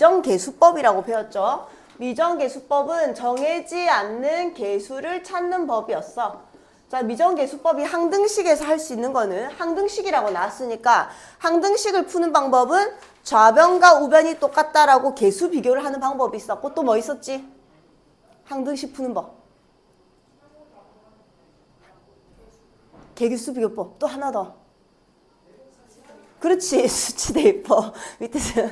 미정계수법이라고 배웠죠. 미정계수법은 정해지 않는 계수를 찾는 법이었어. 자, 미정계수법이 항등식에서 할 수 있는 거는 항등식이라고 나왔으니까 항등식을 푸는 방법은 좌변과 우변이 똑같다라고 계수 비교를 하는 방법이 있었고 또 뭐 있었지? 항등식 푸는 법. 개규수 비교법 또 하나 더. 그렇지 수치 대입법. 밑에서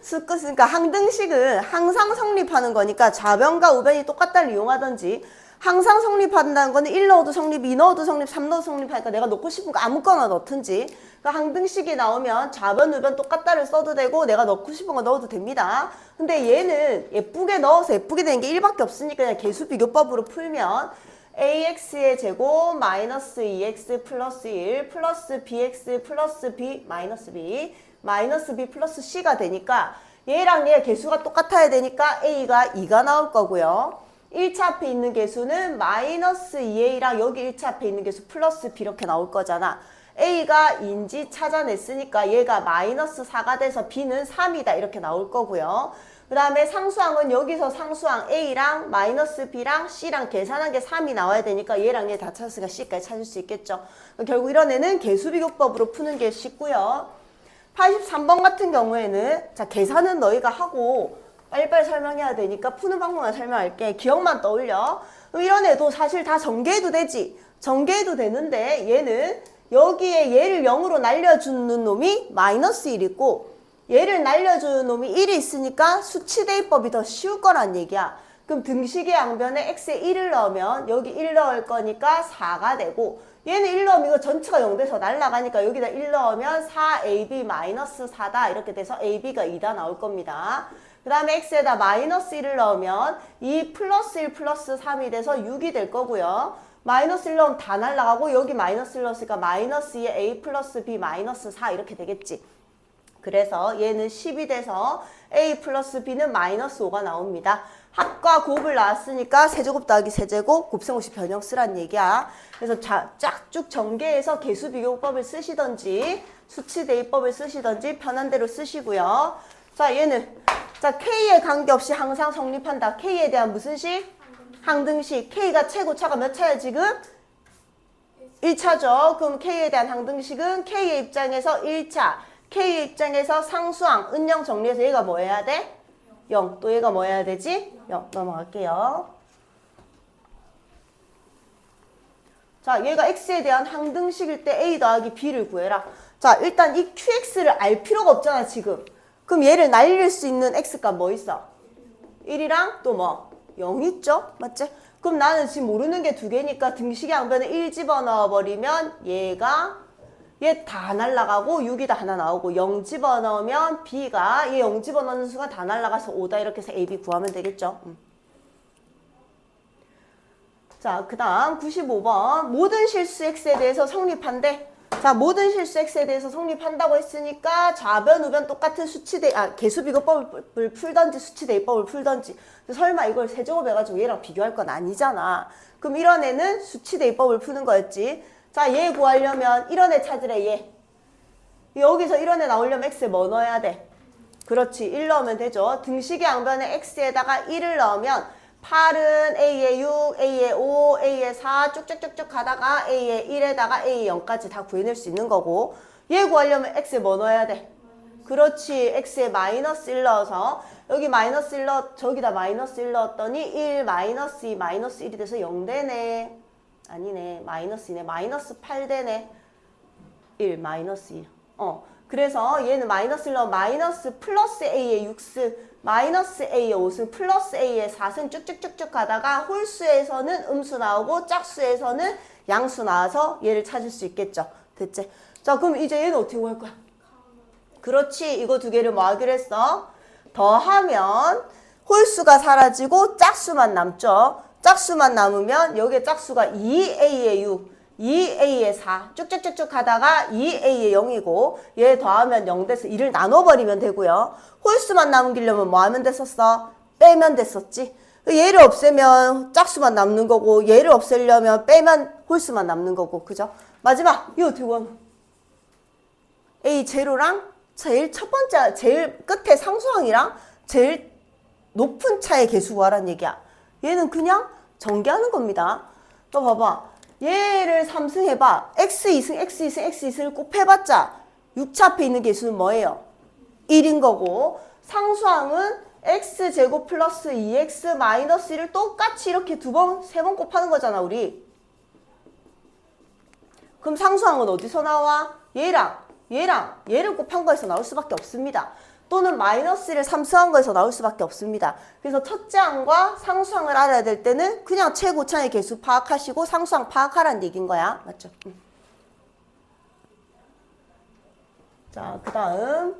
수끝 그러니까 항등식은 항상 성립하는 거니까 좌변과 우변이 똑같다를 이용하든지 항상 성립한다는 거는 1 넣어도 성립, 2 넣어도 성립, 3 넣어도 성립하니까 내가 넣고 싶은 거 아무거나 넣든지. 그러니까 항등식이 나오면 좌변, 우변 똑같다를 써도 되고 내가 넣고 싶은 거 넣어도 됩니다. 근데 얘는 예쁘게 넣어서 예쁘게 되는 게 1밖에 없으니까 그냥 계수 비교법으로 풀면 ax의 제곱 마이너스 2x 플러스 1 플러스 bx 플러스 b 마이너스 b 마이너스 b 플러스 c가 되니까 얘랑 얘 개수가 똑같아야 되니까 a가 2가 나올 거고요. 1차 앞에 있는 개수는 마이너스 2a랑 여기 1차 앞에 있는 개수 플러스 b 이렇게 나올 거잖아. A가 인지 찾아냈으니까 얘가 마이너스 4가 돼서 b는 3이다 이렇게 나올 거고요. 그 다음에 상수항은 여기서 상수항 A랑 마이너스 B랑 C랑 계산한 게 3이 나와야 되니까 얘랑 얘 다 찾았으니까 C까지 찾을 수 있겠죠. 결국 이런 애는 개수비교법으로 푸는 게 쉽고요. 83번 같은 경우에는 자 계산은 너희가 하고 빨리빨리 설명해야 되니까 푸는 방법만 설명할게. 기억만 떠올려. 이런 애도 사실 다 전개해도 되지. 전개해도 되는데 얘는 여기에 얘를 0으로 날려주는 놈이 마이너스 1이고 얘를 날려주는 놈이 1이 있으니까 수치 대입법이 더 쉬울 거란 얘기야. 그럼 등식의 양변에 x에 1을 넣으면 여기 1 넣을 거니까 4가 되고 얘는 1 넣으면 이거 전체가 0 돼서 날라가니까 여기다 1 넣으면 4ab 마이너스 4다 이렇게 돼서 ab가 2다 나올 겁니다. 그 다음에 x에다 마이너스 1을 넣으면 2 플러스 1 플러스 3이 돼서 6이 될 거고요. 마이너스 1 넣으면 다 날라가고 여기 마이너스 1 넣었으니까 마이너스 2에 a 플러스 b 마이너스 4 이렇게 되겠지. 그래서 얘는 10이 돼서 a 플러스 b는 마이너스 5가 나옵니다. 합과 곱을 나왔으니까 세제곱 더하기 세제곱 곱셈없이 변형 쓰란 얘기야. 그래서 쫙쭉 전개해서 개수 비교법을 쓰시던지 수치 대입법을 쓰시던지 편한 대로 쓰시고요. 자 얘는 자 k에 관계없이 항상 성립한다. k에 대한 무슨 식? 항등식. k가 최고 차가 몇 차야 지금? 1차죠. 그럼 k에 대한 항등식은 k의 입장에서 1차. K의 입장에서 상수항, 은영 정리해서 얘가 뭐 해야 돼? 0. 또 얘가 뭐 해야 되지? 0. 넘어갈게요. 자, 얘가 x에 대한 항등식일 때 a 더하기 b를 구해라. 자, 일단 이 qx를 알 필요가 없잖아, 지금. 그럼 얘를 날릴 수 있는 x값 뭐 있어? 1이랑 또 뭐? 0 있죠? 맞지? 그럼 나는 지금 모르는 게 두 개니까 등식의 양변에 1 집어넣어 버리면 얘가 얘 다 날라가고 6이 다 하나 나오고 0 집어넣으면 B가 얘 0 집어넣는 수가 다 날라가서 5다 이렇게 해서 AB 구하면 되겠죠. 음. 자, 그 다음 95번 모든 실수 X에 대해서 성립한대. 자, 모든 실수 X에 대해서 성립한다고 했으니까 좌변, 우변 똑같은 수치대, 아, 개수비교법을 풀던지 수치대입법을 풀던지 설마 이걸 세제곱 해가지고 얘랑 비교할 건 아니잖아. 그럼 이런 애는 수치대입법을 푸는 거였지. 자, 얘 구하려면 이런 애 찾으래, 얘. 여기서 이런 애 나오려면 x에 뭐 넣어야 돼? 그렇지, 1 넣으면 되죠. 등식의 양변에 x에다가 1을 넣으면 8은 a에 6, a에 5, a에 4 쭉쭉쭉쭉 가다가 a에 1에다가 a에 0까지 다 구해낼 수 있는 거고 얘 구하려면 x에 뭐 넣어야 돼? 그렇지, x에 마이너스 1 넣어서 여기 마이너스 1 넣, 저기다 마이너스 1 넣었더니 1 마이너스 2 마이너스 1이 돼서 0 되네. 아니네 마이너스 2네 마이너스 8 되네 1 마이너스 1 어. 그래서 얘는 마이너스 1로 마이너스 플러스 a의 6승 마이너스 a의 5승 플러스 a의 4승 쭉쭉쭉쭉 가다가 홀수에서는 음수 나오고 짝수에서는 양수 나와서 얘를 찾을 수 있겠죠 됐지? 자 그럼 이제 얘는 어떻게 구할 거야? 그렇지 이거 두 개를 뭐 하기로 했어? 더하면 홀수가 사라지고 짝수만 남죠 짝수만 남으면 여기에 짝수가 2a에 6, 2a에 4 쭉쭉쭉쭉 가다가 2a에 0이고 얘 더하면 0 돼서 2를 나눠버리면 되고요. 홀수만 남기려면 뭐 하면 됐었어? 빼면 됐었지. 얘를 없애면 짝수만 남는 거고 얘를 없애려면 빼면 홀수만 남는 거고 그죠? 마지막 어떻게 구하면 a 제로랑 제일 첫 번째 제일 끝에 상수항이랑 제일 높은 차의 개수 구하라는 얘기야. 얘는 그냥 전개하는 겁니다. 또 봐봐. 얘를 3승 해봐. x 2승, x 2승, x 2승을 곱해봤자 6차 앞에 있는 개수는 뭐예요? 1인 거고 상수항은 x제곱 플러스 2x 마이너스 1을 똑같이 이렇게 두 번, 세 번 곱하는 거잖아, 우리. 그럼 상수항은 어디서 나와? 얘랑, 얘랑, 얘를 곱한 거에서 나올 수밖에 없습니다. 또는 마이너스를 삼수한 거에서 나올 수밖에 없습니다. 그래서 첫째 항과 상수항을 알아야 될 때는 그냥 최고차의 개수 파악하시고 상수항 파악하라는 얘기인 거야. 맞죠? 음. 자, 그 다음.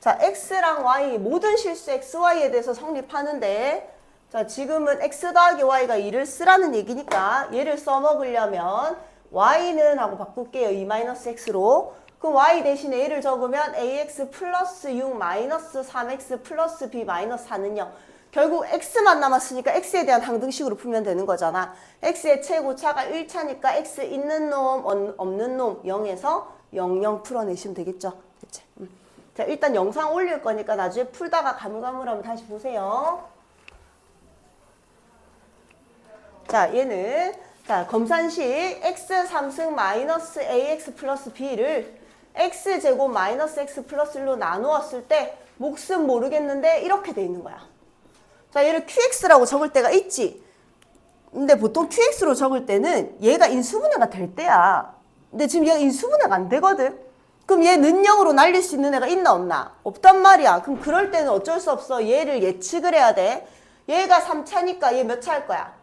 자, x랑 y, 모든 실수 x, y에 대해서 성립하는데, 자, 지금은 x 더하기 y가 2를 쓰라는 얘기니까 얘를 써먹으려면 y는 하고 바꿀게요. 2-x로. 그럼 y 대신에 얘를 적으면 ax 플러스 6 마이너스 3x 플러스 b 마이너스 4는요. 결국 x만 남았으니까 x에 대한 항등식으로 풀면 되는 거잖아. x의 최고차가 1차니까 x 있는 놈, 없- 없는 놈 0에서 00 풀어내시면 되겠죠. 그치? 음. 자, 일단 영상 올릴 거니까 나중에 풀다가 가물가물하면 다시 보세요. 자, 얘는 자, 검산식 x 3승 마이너스 ax 플러스 b를 x 제곱 마이너스 x 플러스 1로 나누었을 때 몫은 모르겠는데 이렇게 돼 있는 거야. 자, 얘를 qx라고 적을 때가 있지. 근데 보통 qx로 적을 때는 얘가 인수분해가 될 때야. 근데 지금 얘가 인수분해가 안 되거든. 그럼 얘 는영으로 날릴 수 있는 애가 있나 없나? 없단 말이야. 그럼 그럴 때는 어쩔 수 없어. 얘를 예측을 해야 돼. 얘가 3차니까 얘 몇 차 할 거야?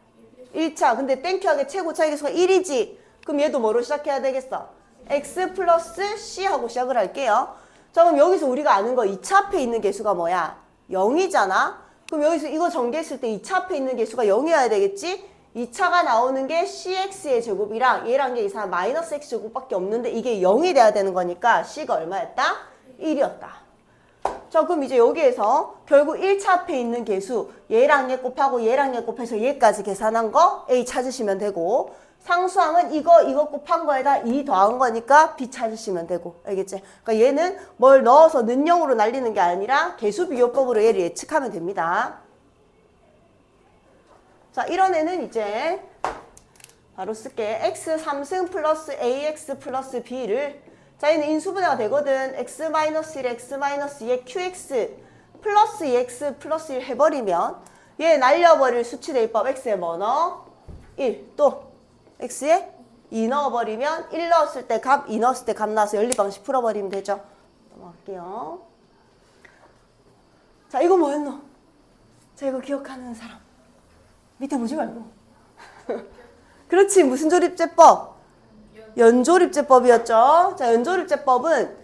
1차. 근데 땡큐하게 최고 차의 개수가 1이지. 그럼 얘도 뭐로 시작해야 되겠어? X 플러스 c 하고 시작을 할게요. 자, 그럼 여기서 우리가 아는 거 2차 앞에 있는 개수가 뭐야? 0이잖아. 그럼 여기서 이거 전개했을 때 2차 앞에 있는 개수가 0이어야 되겠지? 2차가 나오는 게 cx의 제곱이랑 얘랑 게 이상 마이너스 x 제곱밖에 없는데 이게 0이 돼야 되는 거니까 c가 얼마였다? 1이었다. 자 그럼 이제 여기에서 결국 1차 앞에 있는 개수 얘랑 얘 곱하고 얘랑 얘 곱해서 얘까지 계산한 거 A 찾으시면 되고 상수항은 이거 이거 곱한 거에다 2 더한 거니까 B 찾으시면 되고 알겠지? 그러니까 얘는 뭘 넣어서 는영으로 날리는 게 아니라 개수 비교법으로 얘를 예측하면 됩니다. 자 이런 애는 이제 바로 쓸게 x 3승 플러스 ax 플러스 b를 자 얘는 인수분해가 되거든 x 마이너스 1 x 마이너스 2에 qx 플러스 2x 플러스 1 해버리면 얘 날려버릴 수치 대입법 x에 뭐 넣어? 1또 x에 2 넣어버리면 1 넣었을 때 값, 2 넣었을 때 값 나와서 연립방식 풀어버리면 되죠 넘어갈게요 자 이거 뭐였노? 자 이거 기억하는 사람 밑에 보지 말고 그렇지 무슨 조립제법? 연조립제법이었죠. 자 연조립제법은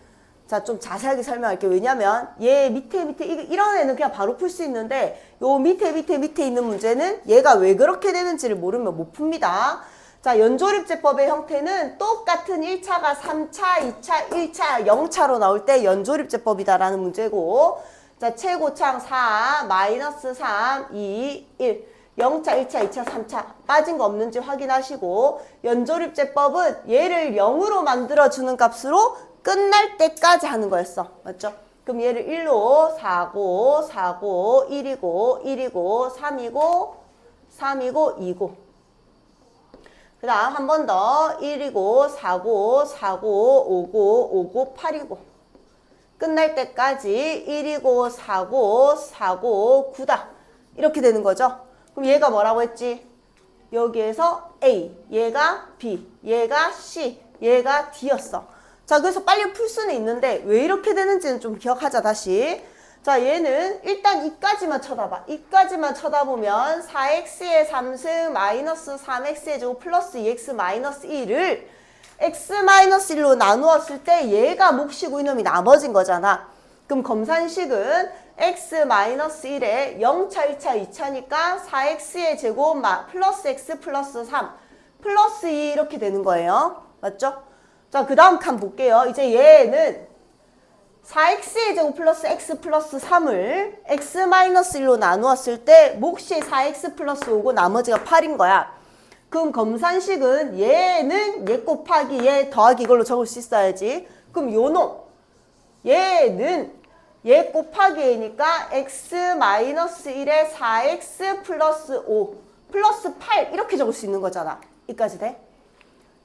자 좀 자세하게 설명할게요. 왜냐면 얘 밑에 밑에 이- 이런 애는 그냥 바로 풀 수 있는데 요 밑에 밑에 밑에 있는 문제는 얘가 왜 그렇게 되는지를 모르면 못 풉니다. 자 연조립제법의 형태는 똑같은 1차가 3차, 2차, 1차, 0차로 나올 때 연조립제법이다라는 문제고 자 최고창 4, 마이너스 3, 2, 1 0차, 1차, 2차, 3차 빠진 거 없는지 확인하시고 연조립제법은 얘를 0으로 만들어주는 값으로 끝날 때까지 하는 거였어. 맞죠? 그럼 얘를 1로 4고 4고 1이고 1이고 3이고 3이고 2고 그 다음 한 번 더 1이고 4고 4고 5고 5고 8이고 끝날 때까지 1이고 4고 4고 9다 이렇게 되는 거죠. 그럼 얘가 뭐라고 했지? 여기에서 A, 얘가 B, 얘가 C, 얘가 D였어. 자, 그래서 빨리 풀 수는 있는데 왜 이렇게 되는지는 좀 기억하자 다시. 자, 얘는 일단 이까지만 쳐다봐. 이까지만 쳐다보면 4x의 3승 마이너스 3x의 제곱 플러스 2x 마이너스 1을 x 마이너스 1로 나누었을 때 얘가 몫이고 이놈이 나머진 거잖아. 그럼 검산식은 x 마이너스 1에 0차, 1차, 2차니까 4x의 제곱 마- 플러스 x 플러스 3 플러스 2 이렇게 되는 거예요. 맞죠? 자, 그 다음 칸 볼게요. 이제 얘는 4x의 제곱 플러스 x 플러스 3을 x 마이너스 1로 나누었을 때 몫이 4x 플러스 5고 나머지가 8인 거야. 그럼 검산식은 얘는 얘 곱하기 얘 더하기 이걸로 적을 수 있어야지. 그럼 요놈 얘는 얘 곱하기 A니까 x 마이너스 1에 4x 플러스 5 플러스 8 이렇게 적을 수 있는 거잖아. 이까지 돼?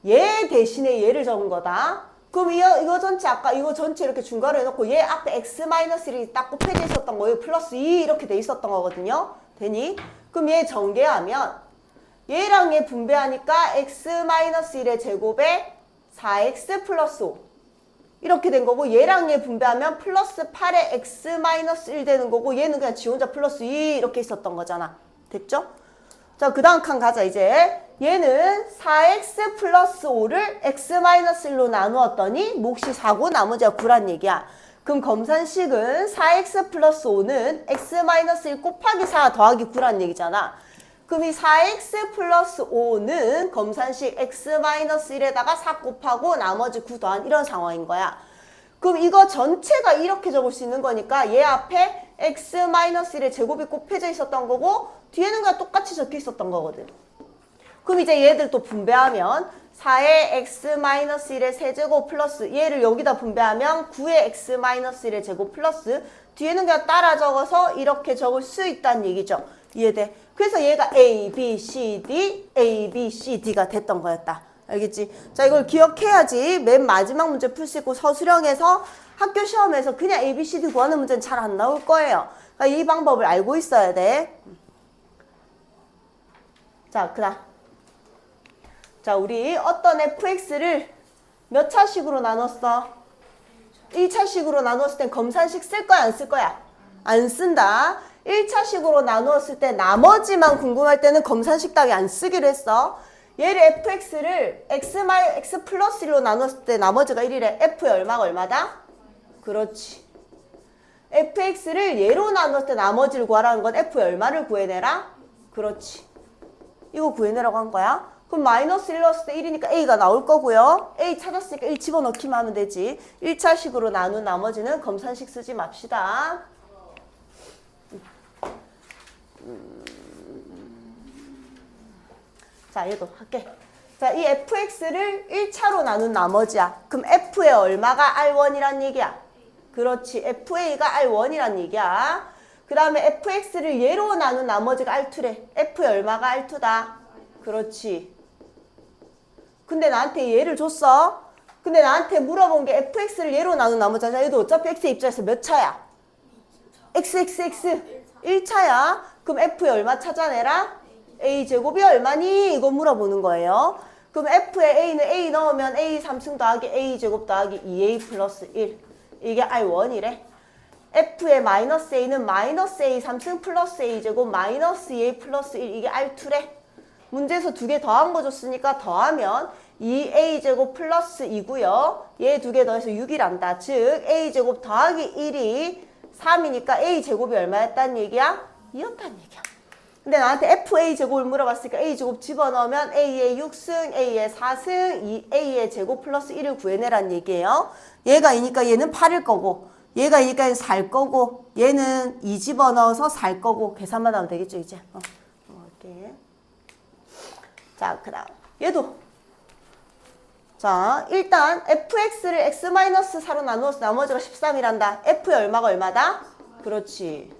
얘 대신에 얘를 적은 거다. 그럼 이거, 전체 아까 이거 전체 이렇게 중괄호 해놓고 얘 앞에 x 마이너스 1이 딱 곱해져 있었던 거예요. 플러스 2 이렇게 돼 있었던 거거든요. 되니? 그럼 얘 전개하면 얘랑 얘 분배하니까 x 마이너스 1의 제곱에 4x 플러스 5 이렇게 된 거고 얘랑 얘 분배하면 플러스 8에 x 마이너스 1 되는 거고 얘는 그냥 지 혼자 플러스 2 이렇게 있었던 거잖아. 됐죠? 자, 그 다음 칸 가자, 이제. 얘는 4x 플러스 5를 x 마이너스 1로 나누었더니 몫이 4고 나머지가 9란 얘기야. 그럼 검산식은 4x 플러스 5는 x 마이너스 1 곱하기 4 더하기 9란 얘기잖아. 그럼 이 4x 플러스 5는 검산식 x 마이너스 1에다가 4 곱하고 나머지 9 더한 이런 상황인 거야. 그럼 이거 전체가 이렇게 적을 수 있는 거니까 얘 앞에 x 마이너스 1의 제곱이 곱해져 있었던 거고 뒤에는 그냥 똑같이 적혀 있었던 거거든. 그럼 이제 얘들 또 분배하면 4의 x 마이너스 1의 세제곱 플러스 얘를 여기다 분배하면 9의 x 마이너스 1의 제곱 플러스 뒤에는 그냥 따라 적어서 이렇게 적을 수 있다는 얘기죠. 이해돼? 그래서 얘가 a, b, c, d, a, b, c, d가 됐던 거였다. 알겠지? 자 이걸 기억해야지 맨 마지막 문제 풀 수 있고 서술형에서 학교 시험에서 그냥 a, b, c, d 구하는 문제는 잘 안 나올 거예요. 그러니까 이 방법을 알고 있어야 돼. 자, 그 다음. 자, 우리 어떤 fx를 몇 차식으로 나눴어? 1차식으로 나눴을 땐 검산식 쓸 거야, 안 쓸 거야? 안 쓴다. 1차식으로 나누었을 때 나머지만 궁금할 때는 검산식 따위 안 쓰기로 했어. 얘를 fx를 x 마이 x 플러스 1로 나눴을 때 나머지가 1이래. f의 얼마가 얼마다? 그렇지. fx를 얘로 나눴을 때 나머지를 구하라는 건 f의 얼마를 구해내라? 그렇지. 이거 구해내라고 한 거야. 그럼 마이너스 1 넣었을 때 1이니까 a가 나올 거고요. a 찾았으니까 1 집어넣기만 하면 되지. 1차식으로 나눈 나머지는 검산식 쓰지 맙시다. 음. 자, 얘도 할게. 자, 이 fx를 1차로 나눈 나머지야. 그럼 f의 얼마가 r1이란 얘기야? 그렇지. fa가 r1이란 얘기야. 그 다음에 fx를 얘로 나눈 나머지가 r2래. f의 얼마가 r2다. 그렇지. 근데 나한테 얘를 줬어. 근데 나한테 물어본 게 fx를 얘로 나눈 나머지야. 얘도 어차피 x의 입장에서 몇 차야? xxx 1차야. 그럼 f의 얼마 찾아내라? a 제곱이 얼마니? 이거 물어보는 거예요. 그럼 f의 a는 a 넣으면 a 3승 더하기 a 제곱 더하기 2a 플러스 1. 이게 r1이래. f의 마이너스 a는 마이너스 a 3승 플러스 a 제곱 마이너스 2a 플러스 1 이게 r2래. 문제에서 두 개 더한 거 줬으니까 더하면 2a 제곱 플러스 2고요. 얘 두 개 더해서 6이란다. 즉 a 제곱 더하기 1이 3이니까 a 제곱이 얼마였단 얘기야? 2였단 얘기야. 근데 나한테 FA 제곱을 물어봤으니까 A 제곱 집어넣으면 A의 6승, A의 4승, 2A의 제곱 플러스 1을 구해내란 얘기예요. 얘가 2니까 얘는 8일 거고 얘가 2니까 얘는 4일 거고 얘는 2 집어넣어서 4일 거고 계산만 하면 되겠죠 이제. 어, 이렇게. 자, 그 다음 얘도 자, 일단 fx를 x-4로 나누어서 나머지가 13이란다. f의 얼마가 얼마다? 그렇지.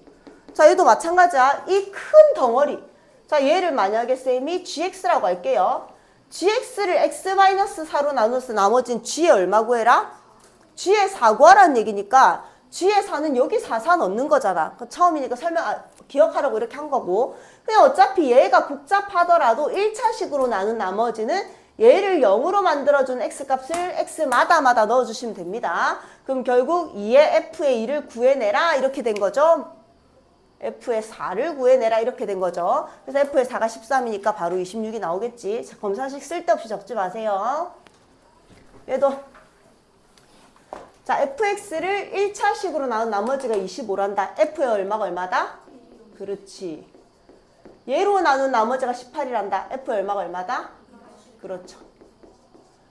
자, 얘도 마찬가지야. 이 큰 덩어리. 자, 얘를 만약에 쌤이 gx라고 할게요. gx를 x-4로 나누어서 나머지는 g의 얼마 구해라? g의 4 구하라는 얘기니까 g의 4는 여기 4, 4 넣는 거잖아. 그 처음이니까 설명, 아, 기억하라고 이렇게 한 거고. 그냥 어차피 얘가 복잡하더라도 1차식으로 나눈 나머지는 얘를 0으로 만들어준 x값을 x마다마다 넣어주시면 됩니다. 그럼 결국 2의 f의 2를 구해내라 이렇게 된 거죠. f의 4를 구해내라 이렇게 된 거죠. 그래서 f의 4가 13이니까 바로 26이 나오겠지. 자, 검사식 쓸데없이 적지 마세요. 얘도 자 fx를 1차식으로 나눈 나머지가 25란다. f의 얼마가 얼마다? 그렇지. 얘로 나눈 나머지가 18이란다. f의 얼마가 얼마다? 그렇죠.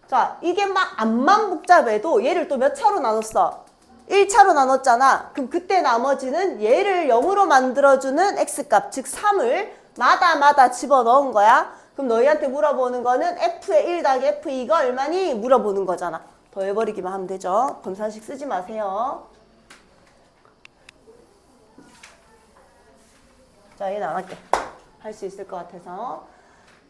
자, 이게 막 암만 복잡해도 얘를 또 몇 차로 나눴어? 1차로 나눴잖아. 그럼 그때 나머지는 얘를 0으로 만들어주는 x값, 즉 3을 마다마다 집어넣은 거야. 그럼 너희한테 물어보는 거는 f의 1 더하기 f2가 얼마니? 물어보는 거잖아. 더해버리기만 하면 되죠. 검사식 쓰지 마세요. 자, 얘는 안 할게. 할 수 있을 것 같아서.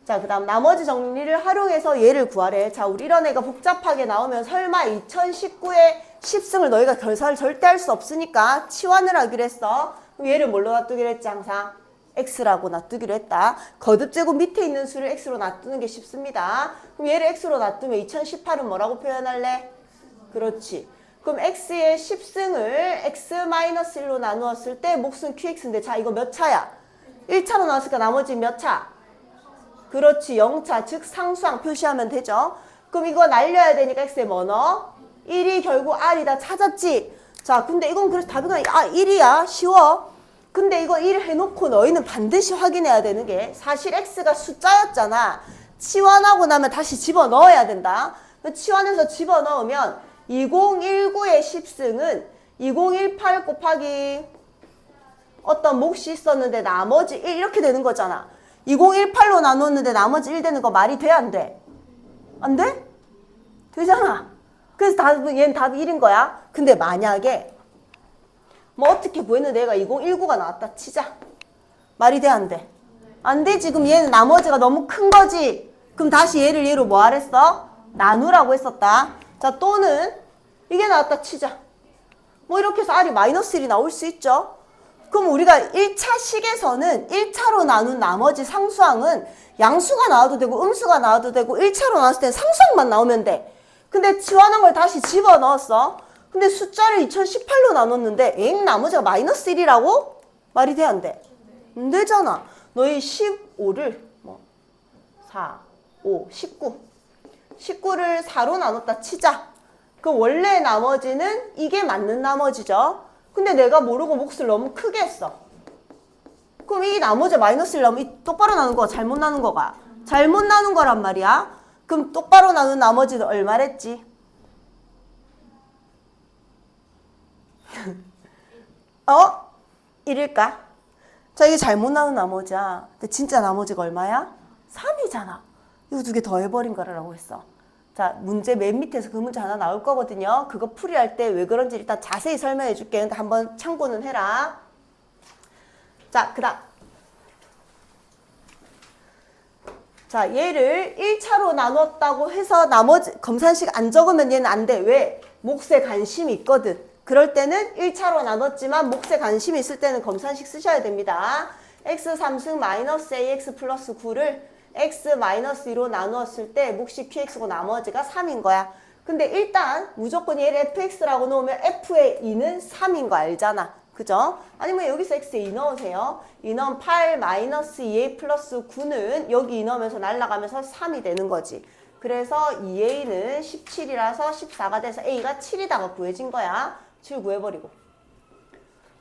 자, 그 다음 나머지 정리를 활용해서 얘를 구하래. 자, 우리 이런 애가 복잡하게 나오면 설마 2019에 10승을 너희가 결사를 절대 할 수 없으니까 치환을 하기로 했어. 그럼 얘를 뭘로 놔두기로 했지, 항상? X라고 놔두기로 했다. 거듭제곱 밑에 있는 수를 x로 놔두는 게 쉽습니다. 그럼 얘를 x로 놔두면 2018은 뭐라고 표현할래? 그렇지. 그럼 x의 10승을 x-1로 나누었을 때 몫은 qx인데 자 이거 몇 차야? 1차로 나왔으니까 나머지 몇 차? 그렇지 0차 즉 상수항 표시하면 되죠. 그럼 이거 날려야 되니까 x에 뭐 넣어? 1이 결국 r이다 찾았지? 자 근데 이건 그래서 답이 그냥 아 1이야 쉬워. 근데 이거 1 해놓고 너희는 반드시 확인해야 되는 게 사실 x가 숫자였잖아. 치환하고 나면 다시 집어넣어야 된다. 치환해서 집어넣으면 2019의 10승은 2018 곱하기 어떤 몫이 있었는데 나머지 1 이렇게 되는 거잖아. 2018로 나눴는데 나머지 1 되는 거 말이 돼? 안 돼? 안 돼? 되잖아. 그래서 답은 얘는 답이 1인 거야. 근데 만약에 뭐 어떻게 구했는데 얘가 2019가 나왔다 치자. 말이 돼? 안 돼? 안 돼. 지금 얘는 나머지가 너무 큰 거지. 그럼 다시 얘를 얘로 뭐 하랬어? 나누라고 했었다. 자, 또는 이게 나왔다 치자. 뭐 이렇게 해서 R이 마이너스 1이 나올 수 있죠. 그럼 우리가 1차 식에서는 1차로 나눈 나머지 상수항은 양수가 나와도 되고 음수가 나와도 되고 1차로 나왔을 때는 상수항만 나오면 돼. 근데 치환한 걸 다시 집어넣었어. 근데 숫자를 2018로 나눴는데 엥 나머지가 마이너스 1이라고? 말이 돼 안 돼? 안 되잖아. 너희 15를 뭐 4, 5, 19 19를 4로 나눴다 치자. 그 원래 나머지는 이게 맞는 나머지죠. 근데 내가 모르고 몫을 너무 크게 했어. 그럼 이 나머지 마이너스를 나오면 이 똑바로 나눈 거가 잘못 나눈 거가 잘못 나눈 거란 말이야. 그럼 똑바로 나눈 나머지는 얼마랬지? 어? 1일까? 자, 이게 잘못 나눈 나머지야. 근데 진짜 나머지가 얼마야? 3이잖아. 이거 두 개 더 해버린 거라고 했어. 자, 문제 맨 밑에서 그 문제 하나 나올 거거든요. 그거 풀이할 때 왜 그런지 일단 자세히 설명해 줄게. 근데 한번 참고는 해라. 자, 그 다음. 자, 얘를 1차로 나눴다고 해서 나머지 검산식 안 적으면 얘는 안 돼. 왜? 몫에 관심이 있거든. 그럴 때는 1차로 나눴지만 몫에 관심이 있을 때는 검산식 쓰셔야 됩니다. x 3승 마이너스 ax 플러스 9를 x 마이너스 2로 나누었을 때 몫이 px고 나머지가 3인 거야. 근데 일단 무조건 얘를 fx라고 놓으면 f의 2는 3인 거 알잖아. 그죠? 아니면 여기서 x에 2 넣으세요. 2 넣으면 8 마이너스 2a 플러스 9는 여기 2 넣으면서 날라가면서 3이 되는 거지. 그래서 2a는 17이라서 14가 돼서 a가 7이다가 구해진 거야. 7 구해버리고.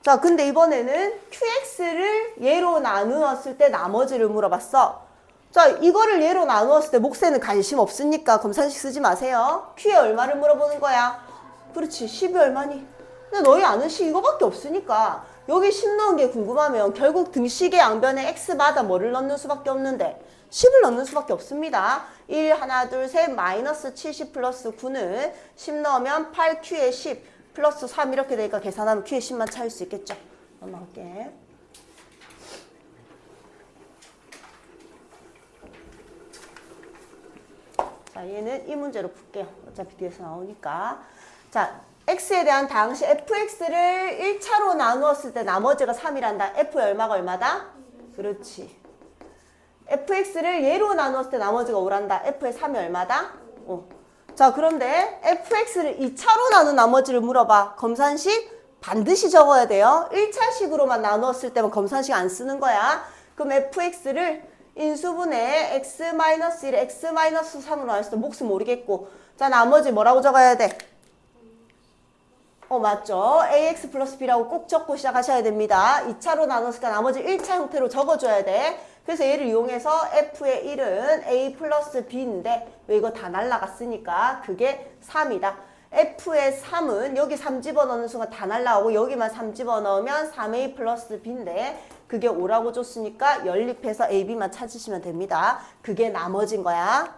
자, 근데 이번에는 qx를 얘로 나누었을 때 나머지를 물어봤어. 자, 이거를 얘로 나누었을 때 몫에는 관심 없으니까 검산식 쓰지 마세요. q에 얼마를 물어보는 거야? 그렇지, 10이 얼마니? 근데 너희 아는 식 이거밖에 없으니까 여기 10 넣은 게 궁금하면 결국 등식의 양변에 x마다 뭐를 넣는 수밖에 없는데 10을 넣는 수밖에 없습니다. 1, 하나, 둘, 셋, 마이너스 70 플러스 9는 10 넣으면 8q에 10 플러스 3 이렇게 되니까 계산하면 q에 10만 차일 수 있겠죠. 넘어갈게. 자, 얘는 이 문제로 풀게요. 어차피 뒤에서 나오니까. 자, x에 대한 당시 fx를 1차로 나누었을 때 나머지가 3이란다. f의 얼마가 얼마다? 그렇지. fx를 얘로 나누었을 때 나머지가 5란다. f의 3이 얼마다? 5. 자, 그런데 fx를 2차로 나눈 나머지를 물어봐. 검산식 반드시 적어야 돼요. 1차식으로만 나누었을 때만 검산식 안 쓰는 거야. 그럼 fx를 인수분해 x-1을 x-3으로 나눴을 때 몫은 모르겠고 자 나머지 뭐라고 적어야 돼? 어 맞죠? ax 플러스 b라고 꼭 적고 시작하셔야 됩니다. 2차로 나눴으니까 나머지 1차 형태로 적어줘야 돼. 그래서 얘를 이용해서 f의 1은 a 플러스 b인데 왜 이거 다 날라갔으니까 그게 3이다. f의 3은 여기 3 집어넣는 순간 다 날라오고 여기만 3 집어넣으면 3a 플러스 b인데 그게 5라고 줬으니까 연립해서 ab만 찾으시면 됩니다. 그게 나머진 거야.